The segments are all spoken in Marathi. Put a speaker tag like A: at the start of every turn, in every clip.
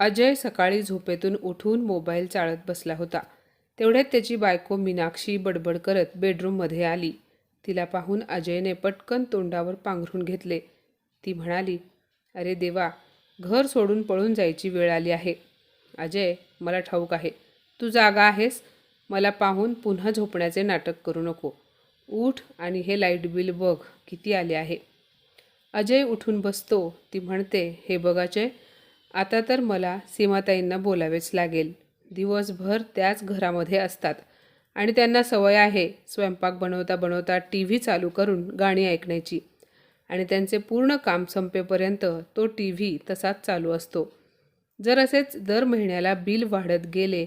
A: अजय सकाळी झोपेतून उठून मोबाईल चाळत बसला होता. तेवढ्यात त्याची बायको मीनाक्षी बडबड करत बेडरूममध्ये आली. तिला पाहून अजयने पटकन तोंडावर पांघरून घेतले. ती म्हणाली अरे देवा घर सोडून पळून जायची वेळ आली आहे. अजय मला ठाऊक आहे. तू जागा आहेस. मला पाहून पुन्हा झोपण्याचे नाटक करू नको. उठ आणि हे लाइट बिल बघ किती आले आहे. अजय उठून बसतो. ती म्हणते हे बघ अजय आता तर मला सीमाताईंना बोलावेच लागेल. दिवसभर त्याच घरामध्ये असतात. आणि त्यांना सवय आहे स्वयंपाक बनवता बनवता टी व्ही चालू करून गाणी ऐकण्याची. आणि त्यांचे पूर्ण काम संपेपर्यंत तो टी व्ही तसाच चालू असतो. जर असेच दर महिन्याला बिल वाढत गेले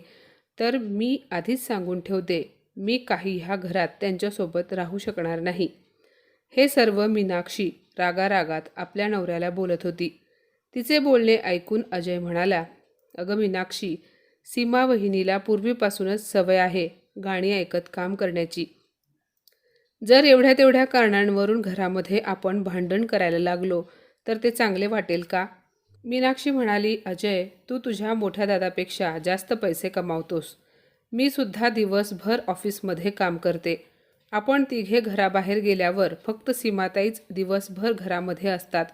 A: तर मी आधीच सांगून ठेवते मी काही ह्या घरात त्यांच्यासोबत राहू शकणार नाही. हे सर्व मीनाक्षी रागारागात आपल्या नवऱ्याला बोलत होती. तिचे बोलणे ऐकून अजय म्हणाला अगं मीनाक्षी सीमा वहिनीला पूर्वीपासूनच सवय आहे गाणी ऐकत काम करण्याची. जर एवढ्या तेवढ्या कारणांवरून घरामध्ये आपण भांडण करायला लागलो तर ते चांगले वाटेल का? मीनाक्षी म्हणाली अजय तू तुझ्या मोठ्या दादापेक्षा जास्त पैसे कमावतोस. मी सुद्धा दिवसभर ऑफिसमध्ये काम करते. आपण तिघे घराबाहेर गेल्यावर फक्त सीमाताईच दिवसभर घरामध्ये असतात.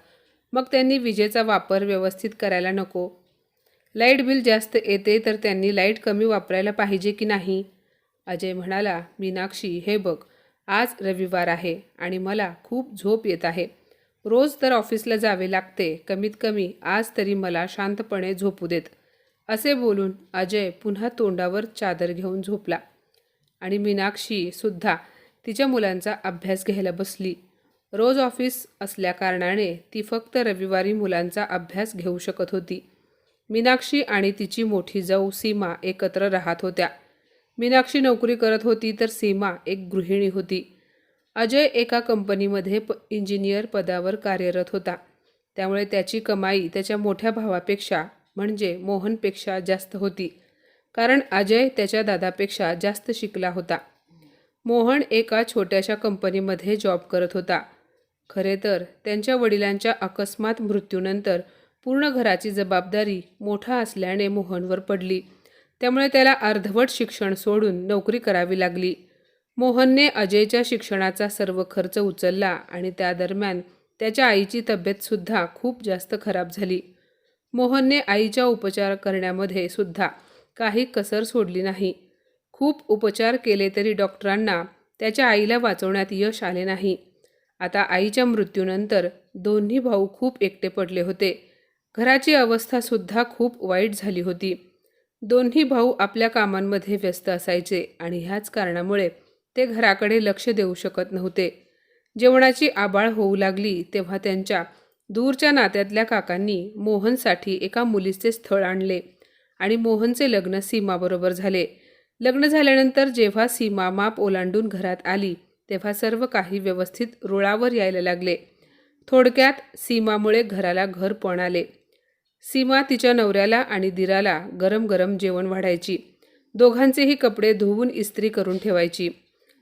A: मग त्यांनी विजेचा वापर व्यवस्थित करायला नको. लाइट बिल जास्त येते तर त्यांनी लाइट कमी वापरायला पाहिजे की नाही? अजय म्हणाला मीनाक्षी हे बघ आज रविवार आहे आणि मला खूप झोप येत आहे. रोज तर ऑफिसला जावे लागते कमीत कमी आज तरी मला शांतपणे झोपू देत. असे बोलून अजय पुन्हा तोंडावर चादर घेऊन झोपला आणि मीनाक्षी सुद्धा तिच्या मुलांचा अभ्यास घ्यायला बसली. रोज ऑफिस असल्याकारणाने ती फक्त रविवारी मुलांचा अभ्यास घेऊ शकत होती. मीनाक्षी आणि तिची मोठी जाऊ सीमा एकत्र राहत होत्या. मीनाक्षी नोकरी करत होती तर सीमा एक गृहिणी होती. अजय एका कंपनीमध्ये प इंजिनियर पदावर कार्यरत होता. त्यामुळे त्याची कमाई त्याच्या मोठ्या भावापेक्षा म्हणजे मोहनपेक्षा जास्त होती. कारण अजय त्याच्या दादापेक्षा जास्त शिकला होता. मोहन एका छोट्याशा कंपनीमध्ये जॉब करत होता. खरे तर त्यांच्या वडिलांच्या अकस्मात मृत्यूनंतर पूर्ण घराची जबाबदारी मोठा असल्याने मोहनवर पडली. त्यामुळे त्याला अर्धवट शिक्षण सोडून नोकरी करावी लागली. मोहनने अजयच्या शिक्षणाचा सर्व खर्च उचलला आणि त्या दरम्यान त्याच्या आईची तब्येतसुद्धा खूप जास्त खराब झाली. मोहनने आईच्या उपचार करण्यामध्ये सुद्धा काही कसर सोडली नाही. खूप उपचार केले तरी डॉक्टरांना त्याच्या आईला वाचवण्यात यश आले नाही. आता आईच्या मृत्यूनंतर दोन्ही भाऊ खूप एकटे पडले होते. घराची अवस्थासुद्धा खूप वाईट झाली होती. दोन्ही भाऊ आपल्या कामांमध्ये व्यस्त असायचे आणि ह्याच कारणामुळे ते घराकडे लक्ष देऊ शकत नव्हते. जेवणाची आबाळ होऊ लागली तेव्हा त्यांच्या दूरच्या नात्यातल्या काकांनी मोहनसाठी एका मुलीचे स्थळ आणले आणि मोहनचे लग्न सीमाबरोबर झाले. लग्न झाल्यानंतर जेव्हा सीमा माप ओलांडून घरात आली तेव्हा सर्व काही व्यवस्थित रुळावर यायला लागले. थोडक्यात सीमामुळे घराला घर पण आले सीमा तिच्या नवऱ्याला आणि दिराला गरम गरम जेवण वाढायची. दोघांचेही कपडे धुवून इस्त्री करून ठेवायची.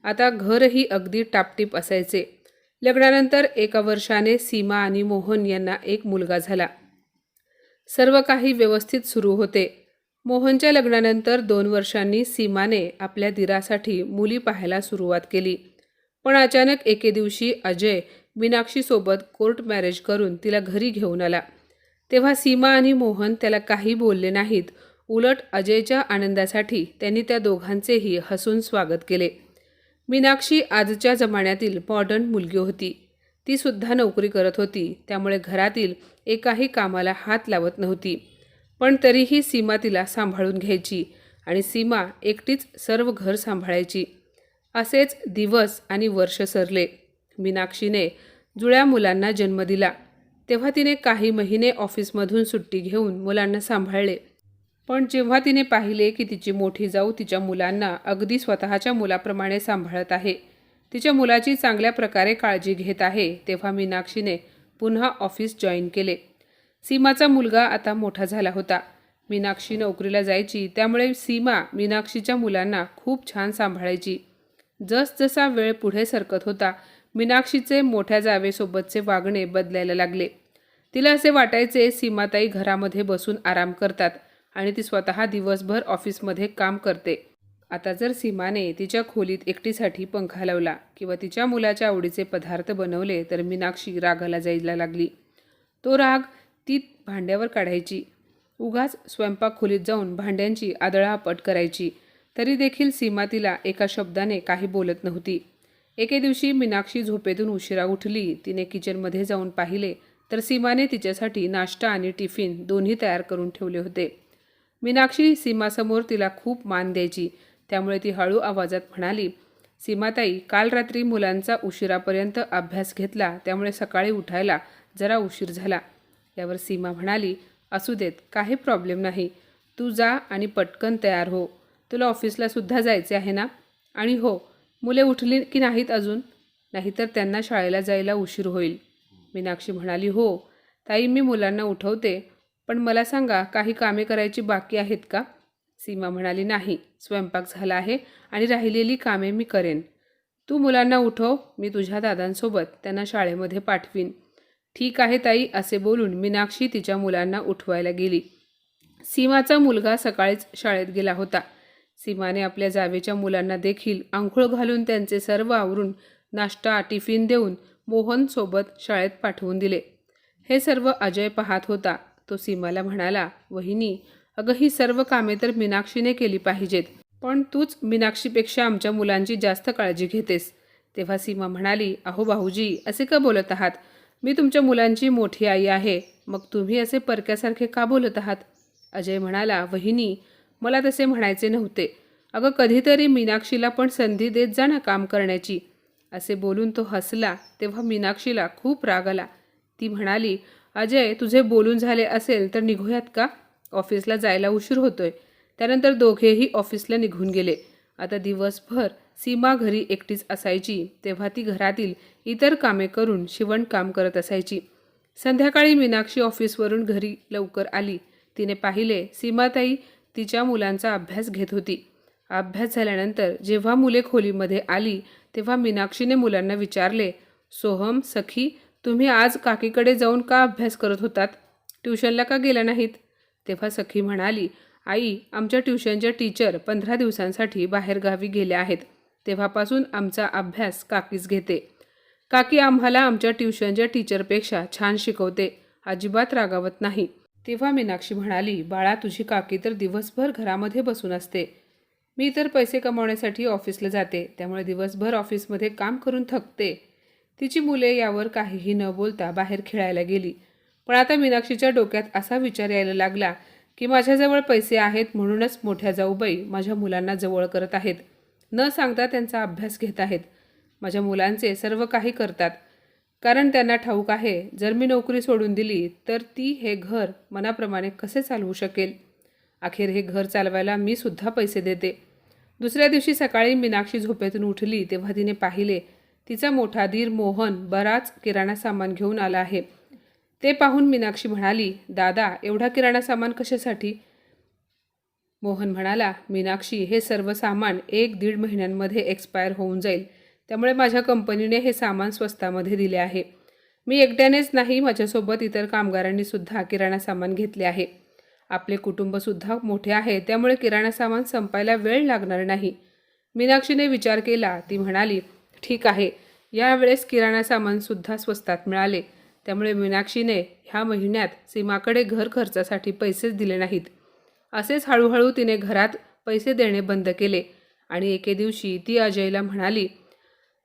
A: आता घरही अगदी टापटीप असायचे. लग्नानंतर एका वर्षाने सीमा आणि मोहन यांना एक मुलगा झाला. सर्व काही व्यवस्थित सुरू होते. मोहनच्या लग्नानंतर दोन वर्षांनी सीमाने आपल्या दिरासाठी मुली पाहायला सुरुवात केली. पण अचानक एके दिवशी अजय मीनाक्षीसोबत कोर्ट मॅरेज करून तिला घरी घेऊन आला. तेव्हा सीमा आणि मोहन त्याला काही बोलले नाहीत. उलट अजयच्या आनंदासाठी त्यांनी त्या दोघांचेही हसून स्वागत केले. मीनाक्षी आजच्या जमान्यातील मॉडर्न मुलगी होती. ती सुद्धा नोकरी करत होती. त्यामुळे घरातील एकाही कामाला हात लावत नव्हती. पण तरीही सीमा तिला सांभाळून घ्यायची आणि सीमा एकटीच सर्व घर सांभाळायची. असेच दिवस आणि वर्ष सरले. मीनाक्षीने जुळ्या मुलांना जन्म दिला. तेव्हा तिने काही महिने ऑफिसमधून सुट्टी घेऊन मुलांना सांभाळले. पण जेव्हा तिने पाहिले की तिची मोठी जाऊ तिच्या मुलांना अगदी स्वतःच्या मुलाप्रमाणे सांभाळत आहे तिच्या मुलाची चांगल्या प्रकारे काळजी घेत आहे तेव्हा मीनाक्षीने पुन्हा ऑफिस जॉईन केले. सीमाचा मुलगा आता मोठा झाला होता. मीनाक्षी नोकरीला जायची त्यामुळे सीमा मीनाक्षीच्या मुलांना खूप छान सांभाळायची. जसजसा वेळ पुढे सरकत होता मीनाक्षीचे मोठ्या जावेसोबतचे वागणे बदलायला लागले. तिला असे वाटायचे सीमाताई घरामध्ये बसून आराम करतात आणि ती स्वतः दिवसभर ऑफिसमध्ये काम करते. आता जर सीमाने तिच्या खोलीत एकटीसाठी पंखा लावला किंवा तिच्या मुलाच्या आवडीचे पदार्थ बनवले तर मीनाक्षी रागाला जायला लागली. तो राग ती भांड्यावर काढायची. उगाच स्वयंपाक खोलीत जाऊन भांड्यांची आदळापट करायची. तरी देखील सीमा तिला एका शब्दाने काही बोलत नव्हती. एके दिवशी मीनाक्षी झोपेतून उशिरा उठली. तिने किचनमध्ये जाऊन पाहिले तर सीमाने तिच्यासाठी नाश्ता आणि टिफिन दोन्ही तयार करून ठेवले होते. मीनाक्षी सीमासमोर तिला खूप मान द्यायची. त्यामुळे ती हळू आवाजात म्हणाली सीमाताई काल रात्री मुलांचा उशिरापर्यंत अभ्यास घेतला. त्यामुळे सकाळी उठायला जरा उशीर झाला. यावर सीमा म्हणाली असू देत काही प्रॉब्लेम नाही. तू जा आणि पटकन तयार हो. तुला ऑफिसला सुद्धा जायचे आहे ना? आणि हो मुले उठली की नाहीत अजून? नाहीतर त्यांना शाळेला जायला उशीर होईल. मीनाक्षी म्हणाली हो ताई मी मुलांना उठवते. पण मला सांगा काही कामे करायची बाकी आहेत का? सीमा म्हणाली नाही स्वयंपाक झाला आहे आणि राहिलेली कामे मी करेन. तू मुलांना उठव मी तुझ्या दादांसोबत त्यांना शाळेमध्ये पाठवीन. ठीक आहे ताई असे बोलून मीनाक्षी तिच्या मुलांना उठवायला गेली. सीमाचा मुलगा सकाळीच शाळेत गेला होता. सीमाने आपल्या जावेच्या मुलांना देखील आंघोळ घालून त्यांचे सर्व आवरून नाश्ता टिफिन देऊन मोहनसोबत शाळेत पाठवून दिले. हे सर्व अजय पाहत होता. तो सीमाला म्हणाला वहिनी अगं ही सर्व कामे तर मीनाक्षीने केली पाहिजेत पण तूच मीनाक्षीपेक्षा आमच्या मुलांची जास्त काळजी घेतेस. तेव्हा सीमा म्हणाली अहो भाऊजी असे का बोलत आहात? मी तुमच्या मुलांची मोठी आई आहे मग तुम्ही असे परक्यासारखे का बोलत आहात? अजय म्हणाला वहिनी मला तसे म्हणायचे नव्हते. अगं कधीतरी मीनाक्षीला पण संधी देत जा ना काम करण्याची. असे बोलून तो हसला तेव्हा मीनाक्षीला खूप राग आला. ती म्हणाली अजय तुझे बोलून झाले असेल तर निघूयात का? ऑफिसला जायला उशीर होतोय. त्यानंतर दोघेही ऑफिसला निघून गेले. आता दिवसभर सीमा घरी एकटीच असायची तेव्हा ती घरातील इतर कामे करून शिवणकाम करत असायची. संध्याकाळी मीनाक्षी ऑफिसवरून घरी लवकर आली. तिने पाहिले सीमाताई तिच्या मुलांचा अभ्यास घेत होती. अभ्यास झाल्यानंतर जेव्हा मुले खोलीमध्ये आली तेव्हा मीनाक्षीने मुलांना विचारले सोहम सखी तुम्ही आज काकीकडे जाऊन का अभ्यास करत होतात? ट्युशनला का गेला नाहीत? तेव्हा सखी म्हणाली आई आमच्या ट्युशनच्या टीचर पंधरा दिवसांसाठी बाहेरगावी गेल्या आहेत. तेव्हापासून आमचा अभ्यास काकीच घेते. काकी आम्हाला आमच्या ट्युशनच्या टीचरपेक्षा छान शिकवते. अजिबात रागावत नाही. तेव्हा मीनाक्षी म्हणाली बाळा तुझी काकी तर दिवसभर घरामध्ये बसून असते. मी तर पैसे कमावण्यासाठी ऑफिसला जाते. त्यामुळे दिवसभर ऑफिसमध्ये काम करून थकते. तिची मुले यावर काहीही न बोलता बाहेर खेळायला गेली. पण आता मीनाक्षीच्या डोक्यात असा विचार यायला लागला की माझ्याजवळ पैसे आहेत म्हणूनच मोठ्या जाऊबाई माझ्या मुलांना जवळ करत आहेत. न सांगता त्यांचा अभ्यास घेत आहेत. माझ्या मुलांचे सर्व काही करतात. कारण त्यांना ठाऊक आहे जर मी नोकरी सोडून दिली तर ती हे घर मनाप्रमाणे कसे चालवू शकेल? अखेर हे घर चालवायला मी सुद्धा पैसे देते. दुसऱ्या दिवशी सकाळी मीनाक्षी झोपेतून उठली तेव्हा तिने पाहिले तिचा मोठा धीर मोहन बराच किराणा सामान घेऊन आला आहे. ते पाहून मीनाक्षी म्हणाली दादा एवढा किराणा सामान कशासाठी? मोहन म्हणाला मीनाक्षी हे सर्व सामान एक दीड महिन्यांमध्ये एक्सपायर होऊन जाईल. त्यामुळे माझ्या कंपनीने हे सामान स्वस्तामध्ये दिले आहे. मी एकट्यानेच नाही माझ्यासोबत इतर कामगारांनी सुद्धा किराणा सामान घेतले आहे. आपले कुटुंबसुद्धा मोठे आहे त्यामुळे किराणा सामान संपायला वेळ लागणार नाही. मीनाक्षीने विचार केला ती म्हणाली ठीक आहे. यावेळेस किराणा सामानसुद्धा स्वस्तात मिळाले. त्यामुळे मीनाक्षीने ह्या महिन्यात सीमाकडे घर खर्चासाठी पैसेच दिले नाहीत. असेच हळूहळू तिने घरात पैसे देणे बंद केले आणि एके दिवशी ती अजयला म्हणाली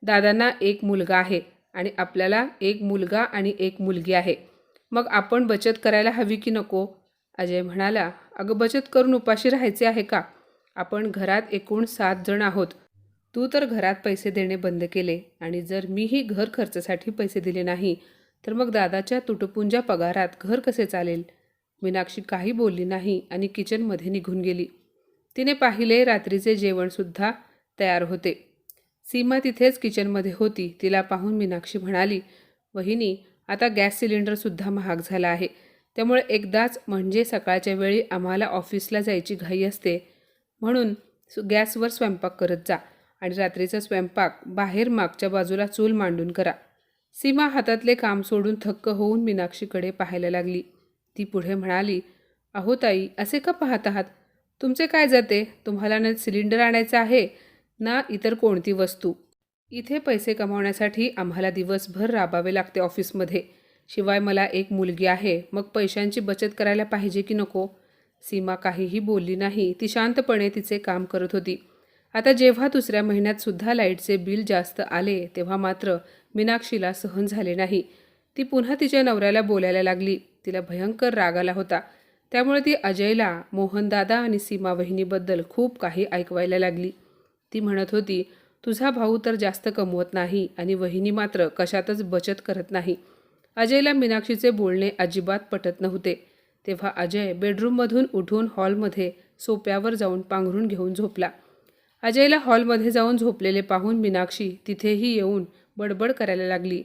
A: दादांना एक मुलगा आहे आणि आपल्याला एक मुलगा आणि एक मुलगी आहे. मग आपण बचत करायला हवी की नको? अजय म्हणाला अगं बचत करून उपाशी राहायचे आहे का? आपण घरात एकूण सात जण आहोत. तू तर घरात पैसे देणे बंद केले आणि जर मीही घर खर्चासाठी पैसे दिले नाही तर मग दादाच्या तुटपुंजा पगारात घर कसे चालेल? मीनाक्षी काही बोलली नाही आणि किचनमध्ये निघून गेली. तिने पाहिले रात्रीचे जेवणसुद्धा तयार होते. सीमा तिथेच किचनमध्ये होती. तिला पाहून मीनाक्षी म्हणाली वहिनी आता गॅस सिलेंडरसुद्धा महाग झाला आहे. त्यामुळे एकदाच म्हणजे सकाळच्या वेळी आम्हाला ऑफिसला जायची घाई असते. म्हणून गॅसवर स्वयंपाक करत जा आणि रात्रीचा स्वयंपाक बाहेर मागच्या बाजूला चूल मांडून करा. सीमा हातातले काम सोडून थक्क होऊन मीनाक्षीकडे पाहायला लागली. ती पुढे म्हणाली अहो ताई असे का पाहत आहात? तुमचे काय जाते? तुम्हाला न सिलेंडर आणायचं आहे? ना इतर कोणती वस्तू. इथे पैसे कमावण्यासाठी आम्हाला दिवसभर राबावे लागते ऑफिसमध्ये. शिवाय मला एक मुलगी आहे मग पैशांची बचत करायला पाहिजे की नको? सीमा काहीही बोलली नाही ती शांतपणे तिचे काम करत होती. आता जेव्हा दुसऱ्या महिन्यात सुद्धा लाईटचे बिल जास्त आले तेव्हा मात्र मीनाक्षीला सहन झाले नाही. ती पुन्हा तिच्या नवऱ्याला बोलायला लागली. तिला भयंकर राग आला होता. त्यामुळे ती अजयला मोहनदादा आणि सीमा वहिनीबद्दल खूप काही ऐकवायला लागली. ती म्हणत होती तुझा भाऊ तर जास्त कमवत नाही आणि वहिनी मात्र कशातच बचत करत नाही. अजयला मीनाक्षीचे बोलणे अजिबात पटत नव्हते. तेव्हा अजय बेडरूममधून उठून हॉलमध्ये सोप्यावर जाऊन पांघरून घेऊन झोपला. अजयला हॉलमध्ये जाऊन झोपलेले पाहून मीनाक्षी तिथेही येऊन बडबड करायला लागली.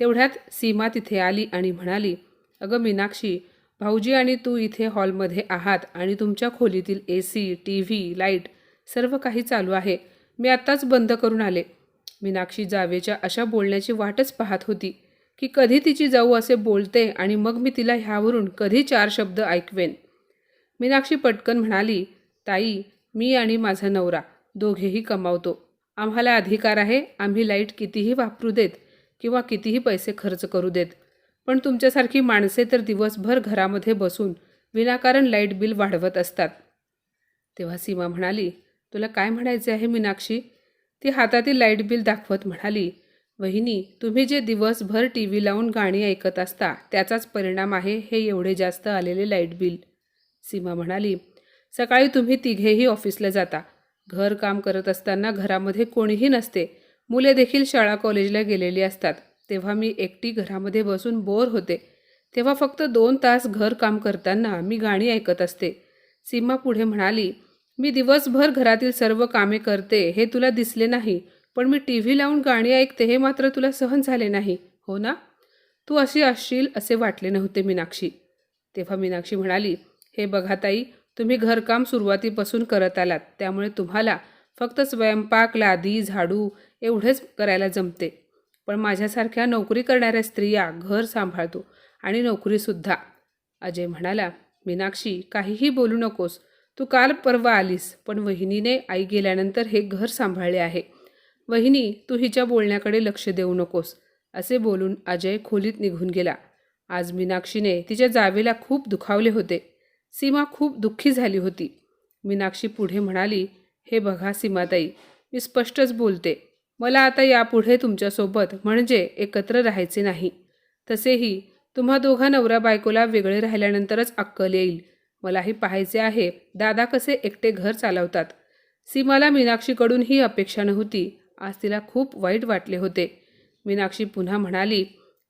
A: तेवढ्यात सीमा तिथे आली आणि म्हणाली अगं मीनाक्षी भाऊजी आणि तू इथे हॉलमध्ये आहात आणि तुमच्या खोलीतील A C T V light सर्व काही चालू आहे. मी आत्ताच बंद करून आले. मीनाक्षी जावेच्या अशा बोलण्याची वाटच पाहत होती की कधी तिची जाऊ असे बोलते आणि मग मी तिला ह्यावरून कधी चार शब्द ऐकवेन. मीनाक्षी पटकन म्हणाली ताई मी आणि माझा नवरा दोघेही कमावतो. आम्हाला अधिकार आहे आम्ही लाइट कितीही वापरू देत किंवा कितीही पैसे खर्च करू देत. पण तुमच्यासारखी माणसे तर दिवसभर घरामध्ये बसून विनाकारण लाइट बिल वाढवत असतात. तेव्हा सीमा म्हणाली तुला काय म्हणायचे आहे मीनाक्षी? ती हातातील लाइट बिल दाखवत म्हणाली वहिनी तुम्ही जे दिवसभर टी व्ही लावून गाणी ऐकत असता त्याचाच परिणाम आहे हे एवढे जास्त आलेले लाइट बिल. सीमा म्हणाली सकाळी तुम्ही तिघेही ऑफिसला जाता. घर काम करत असताना घरामध्ये कोणीही नसते. मुले देखील शाळा कॉलेजला गेलेली असतात. तेव्हा मी एकटी घरामध्ये बसून बोर होते. तेव्हा फक्त दोन तास घर काम करताना मी गाणी ऐकत असते. सीमा पुढे म्हणाली मी दिवसभर घरातील सर्व कामे करते हे तुला दिसले नाही पण मी टी व्ही लावून गाणी ऐकते हे मात्र तुला सहन झाले नाही हो ना? तू अशी असशील असे वाटले नव्हते मीनाक्षी. तेव्हा मीनाक्षी म्हणाली हे बघा ताई तुम्ही घरकाम सुरुवातीपासून करत आलात त्यामुळे तुम्हाला फक्त स्वयंपाक लादी झाडू एवढेच करायला जमते. पण माझ्यासारख्या नोकरी करणाऱ्या स्त्रिया घर सांभाळतो आणि नोकरीसुद्धा. अजय म्हणाला मीनाक्षी काहीही बोलू नकोस तू काल परवा आलीस पण वहिनीने आई गेल्यानंतर हे घर सांभाळले आहे. वहिनी तू हिच्या बोलण्याकडे लक्ष देऊ नकोस असे बोलून अजय खोलीत निघून गेला. आज मीनाक्षीने तिच्या जावेला खूप दुखावले होते. सीमा खूप दुःखी झाली होती. मीनाक्षी पुढे म्हणाली हे बघा सीमाताई मी स्पष्टच बोलते. मला आता यापुढे तुमच्यासोबत म्हणजे एकत्र राहायचे नाही. तसेही तुम्हा दोघा नवरा बायकोला वेगळे राहिल्यानंतरच अक्कल येईल. मलाही पाहायचे आहे. दादा कसे एकटे घर चालवतात? सीमाला मीनाक्षीकडून ही अपेक्षा नव्हती. आज तिला खूप वाईट वाटले होते. मीनाक्षी पुन्हा म्हणाली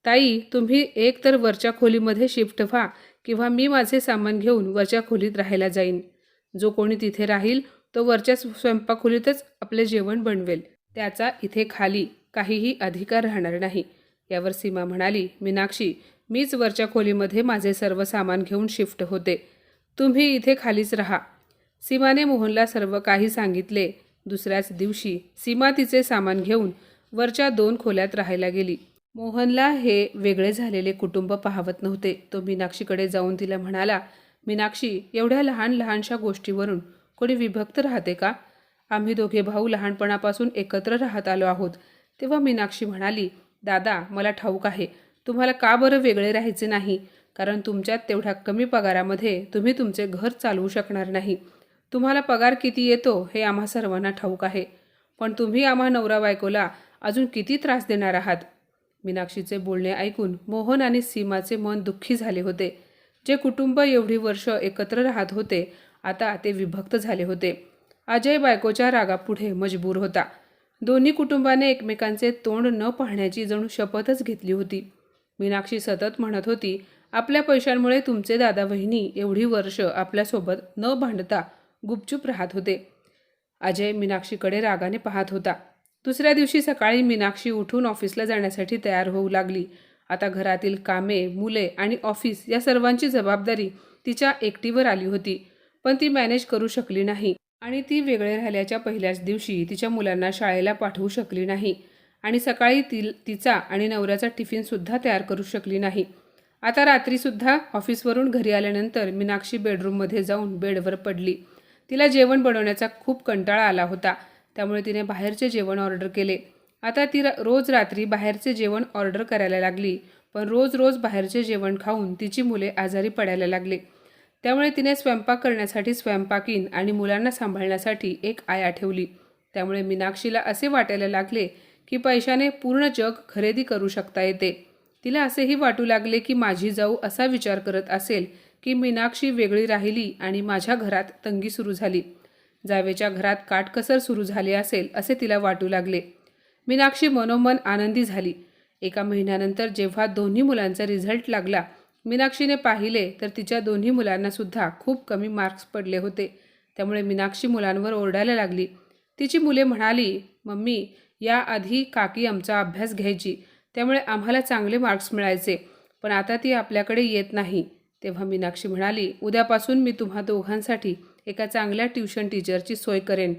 A: ताई तुम्ही एक तर वरच्या खोलीमध्ये शिफ्ट व्हा किंवा मी माझे सामान घेऊन वरच्या खोलीत राहायला जाईन. जो कोणी तिथे राहील तो वरच्या स्वयंपाक खोलीतच आपले जेवण बनवेल. त्याचा इथे खाली काहीही अधिकार राहणार नाही. यावर सीमा म्हणाली मीनाक्षी मीच वरच्या खोलीमध्ये माझे सर्व सामान घेऊन शिफ्ट होते. तुम्ही इथे खालीच राहा. सीमाने मोहनला सर्व काही सांगितले. दुसऱ्याच दिवशी सीमा तिचे सामान घेऊन वरच्या दोन खोल्यात राहायला गेली. मोहनला हे वेगळे झालेले कुटुंब पाहवत नव्हते. तो मीनाक्षीकडे जाऊन तिला म्हणाला मीनाक्षी एवढ्या लहान लहानशा गोष्टीवरून कोणी विभक्त राहते का? आम्ही दोघे भाऊ लहानपणापासून एकत्र राहत आलो आहोत. तेव्हा मीनाक्षी म्हणाली दादा मला ठाऊक आहे. तुम्हाला का बरं वेगळे राहायचे नाही? कारण तुमच्यात तेवढ्या कमी पगारामध्ये तुम्ही तुमचे घर चालवू शकणार नाही. तुम्हाला पगार किती येतो हे आम्हा सर्वांना ठाऊक आहे. पण तुम्ही आम्हा नवरा बायकोला अजून किती त्रास देणार आहात? मीनाक्षीचे बोलणे ऐकून मोहन आणि सीमाचे मन दुःखी झाले होते. जे कुटुंब एवढी वर्ष एकत्र राहत होते आता ते विभक्त झाले होते. अजय बायकोच्या रागापुढे मजबूर होता. दोन्ही कुटुंबाने एकमेकांचे तोंड न पाहण्याची जणू शपथच घेतली होती. मीनाक्षी सतत म्हणत होती आपल्या पैशांमुळे तुमचे दादा बहिणी एवढी वर्ष आपल्यासोबत न भांडता गुपचूप राहत होते. अजय मीनाक्षीकडे रागाने पाहत होता. दुसऱ्या दिवशी सकाळी मीनाक्षी उठून ऑफिसला जाण्यासाठी तयार होऊ लागली. आता घरातील कामे मुले आणि ऑफिस या सर्वांची जबाबदारी तिच्या एकटीवर आली होती पण ती मॅनेज करू शकली नाही आणि ती वेगळे राहिल्याच्या पहिल्याच दिवशी तिच्या मुलांना शाळेला पाठवू शकली नाही आणि सकाळी ती तिचा आणि नवऱ्याचा टिफिनसुद्धा तयार करू शकली नाही. आता रात्रीसुद्धा ऑफिसवरून घरी आल्यानंतर मीनाक्षी बेडरूममध्ये जाऊन बेडवर पडली. तिला जेवण बनवण्याचा खूप कंटाळा आला होता. त्यामुळे तिने बाहेरचे जेवण ऑर्डर केले. आता ती रोज रात्री बाहेरचे जेवण ऑर्डर करायला लागली. पण रोज रोज बाहेरचे जेवण खाऊन तिची मुले आजारी पडायला लागले. त्यामुळे तिने स्वयंपाक करण्यासाठी स्वयंपाकीन आणि मुलांना सांभाळण्यासाठी एक आया ठेवली त्यामुळे मीनाक्षीला असे वाटायला लागले की पैशाने पूर्ण जग खरेदी करू शकता येते. तिला असेही वाटू लागले की माझी जाऊ असा विचार करत असेल की मीनाक्षी वेगळी राहिली आणि माझ्या घरात तंगी सुरू झाली. जावेच्या घरात काटकसर सुरू झाली असेल असे तिला वाटू लागले. मीनाक्षी मनोमन आनंदी झाली. एका महिन्यानंतर जेव्हा दोन्ही मुलांचा रिझल्ट लागला मीनाक्षीने पाहिले तर तिच्या दोन्ही मुलांनासुद्धा खूप कमी मार्क्स पडले होते. त्यामुळे मीनाक्षी मुलांवर ओरडायला लागली. तिची मुले म्हणाली मम्मी याआधी काकी आमचा अभ्यास घ्यायची. त्यामुळे आम्हाला चांगले मार्क्स मिळायचे. पण आता ती आपल्याकडे येत नाही. तेव्हा मीनाक्षी म्हणाली उद्यापासून मी तुम्हा दोघांसाठी एका चांगल्या ट्युशन टीचरची सोय करेन.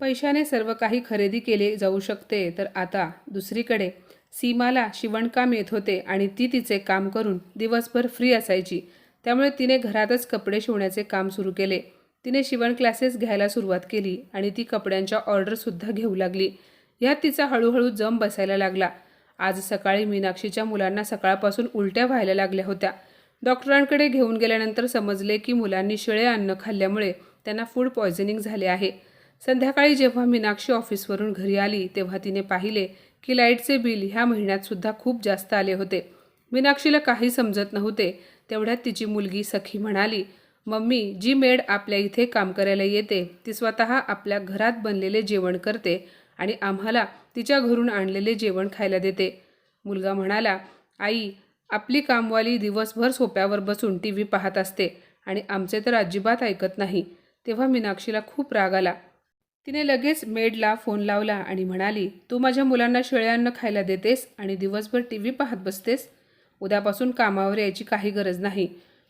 A: पैशाने सर्व काही खरेदी केले जाऊ शकते तर आता दुसरीकडे सीमाला शिवणकाम येत होते आणि ती तिचे काम करून दिवसभर फ्री असायची. त्यामुळे तिने घरातच कपडे शिवण्याचे काम सुरू केले. तिने शिवण क्लासेस घ्यायला सुरुवात केली आणि ती कपड्यांच्या ऑर्डरसुद्धा घेऊ लागली. यात तिचा हळूहळू जम बसायला लागला. आज सकाळी मीनाक्षीच्या मुलांना सकाळपासून उलट्या व्हायला लागल्या होत्या. डॉक्टरांकडे घेऊन गेल्यानंतर समजले की मुलांनी शिळे अन्न खाल्ल्यामुळे त्यांना फूड पॉयझनिंग झाले आहे. संध्याकाळी जेव्हा मीनाक्षी ऑफिसवरून घरी आली तेव्हा तिने पाहिले की लाईटचे बिल ह्या महिन्यात सुद्धा खूप जास्त आले होते. मीनाक्षीला काही समजत नव्हते. तेवढ्यात तिची मुलगी सखी म्हणाली मम्मी जी मेड आपल्या इथे काम करायला येते ती स्वतः आपल्या घरात बनलेले जेवण करते आणि आम्हाला तिच्या घरून आणलेले जेवण खायला देते. मुलगा म्हणाला आई आपली कामवाली दिवसभर सोप्यावर बसून टी व्ही पाहत असते आणि आमचे तर अजिबात ऐकत नाही. तेव्हा मीनाक्षीला खूप राग आला. तिने लगेच मेडला फोन लावला आणि म्हणाली तू माझ्या मुलांना शिळे अन्न खायला देतेस आणि दिवसभर टी व्ही पाहत बसतेस? उद्यापासून कामावर यायची काही गरज नाही.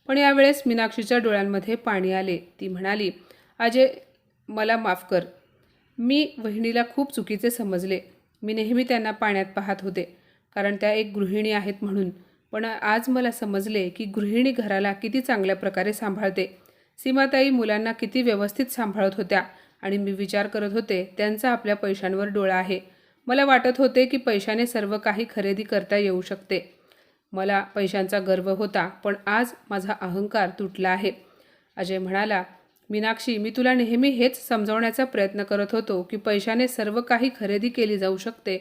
A: पण यावेळेस मीनाक्षीच्या डोळ्यांमध्ये पाणी आले. ती म्हणाली अजय मला माफ कर. मी वहिनीला खूप चुकीचे समजले. मी नेहमी त्यांना पाण्यात पाहत होते. कारण त्या एक गृहिणी आहेत म्हणून. पण आज मला समजले की गृहिणी घराला किती चांगल्या प्रकारे सांभाळते. सीमाताई मुलांना किती व्यवस्थित सांभाळत होत्या आणि मी विचार करत होते त्यांचा आपल्या पैशांवर डोळा आहे. मला वाटत होते की पैशाने सर्व काही खरेदी करता येऊ शकते. मला पैशांचा गर्व होता पण आज माझा अहंकार तुटला आहे. अजय म्हणाला मीनाक्षी मी तुला नेहमी हेच समजावण्याचा प्रयत्न करत होतो की पैशाने सर्व काही खरेदी केली जाऊ शकते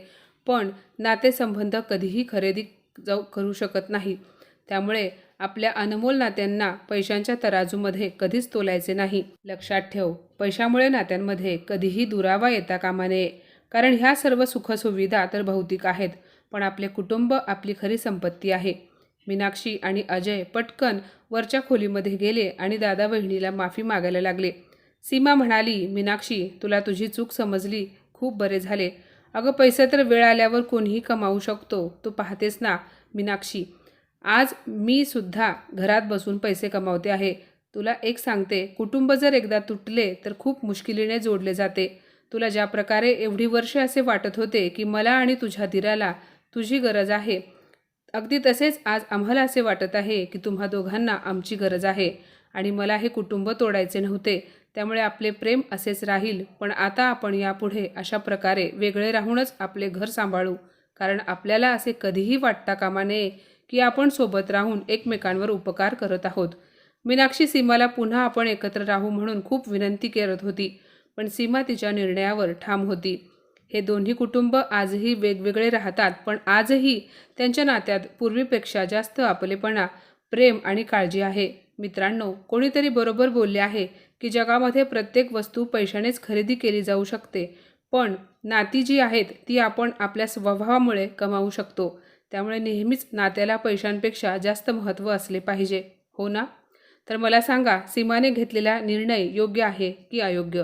A: पण नातेसंबंध कधीही खरेदी जाऊ करू शकत नाही. त्यामुळे आपल्या अनमोल नात्यांना पैशांच्या तराजूमध्ये कधीच तोलायचे नाही. लक्षात ठेव पैशामुळे नात्यांमध्ये कधीही दुरावा येता कामा नये. कारण ह्या सर्व सुखसुविधा तर भौतिक आहेत पण आपले कुटुंब आपली खरी संपत्ती आहे. मीनाक्षी आणि अजय पटकन वरच्या खोलीमध्ये गेले आणि दादा बहिणीला माफी मागायला लागले. सीमा म्हणाली मीनाक्षी तुला तुझी चूक समजली. खूप बरे झाले. अगं पैसे तर वेळ आल्यावर कोणीही कमावू शकतो. तू पाहतेस ना मीनाक्षी. आज मी सुद्धा घरात बसून पैसे कमावते आहे. तुला एक सांगते कुटुंब जर एकदा तुटले तर खूप मुश्किलीने जोडले जाते. तुला ज्या प्रकारे एवढी वर्षे असे वाटत होते की मला आणि तुझ्या धीराला तुझी गरज आहे अगदी तसेच आज आम्हाला असे वाटत आहे की तुम्हा दोघांना आमची गरज आहे आणि मला हे कुटुंब तोडायचे नव्हते त्यामुळे आपले प्रेम असेच राहील. पण आता आपण यापुढे अशा प्रकारे वेगळे राहूनच आपले घर सांभाळू कारण आपल्याला असे कधीही वाटता कामा नये की आपण सोबत राहून एकमेकांवर उपकार करत आहोत. मीनाक्षी सीमाला पुन्हा आपण एकत्र राहू म्हणून खूप विनंती करत होती पण सीमा तिच्या निर्णयावर ठाम होती. हे दोन्ही कुटुंब आजही वेगवेगळे राहतात पण आजही त्यांच्या नात्यात पूर्वीपेक्षा जास्त आपलेपणा प्रेम आणि काळजी आहे. मित्रांनो कोणीतरी बरोबर बोलले आहे की जगामध्ये प्रत्येक वस्तू पैशानेच खरेदी केली जाऊ शकते पण नाती जी आहेत ती आपण आपल्या स्वभावामुळे कमावू शकतो. त्यामुळे नेहमीच नात्याला पैशांपेक्षा जास्त महत्त्व असले पाहिजे. हो ना? तर मला सांगा सीमाने घेतलेला निर्णय योग्य आहे की अयोग्य?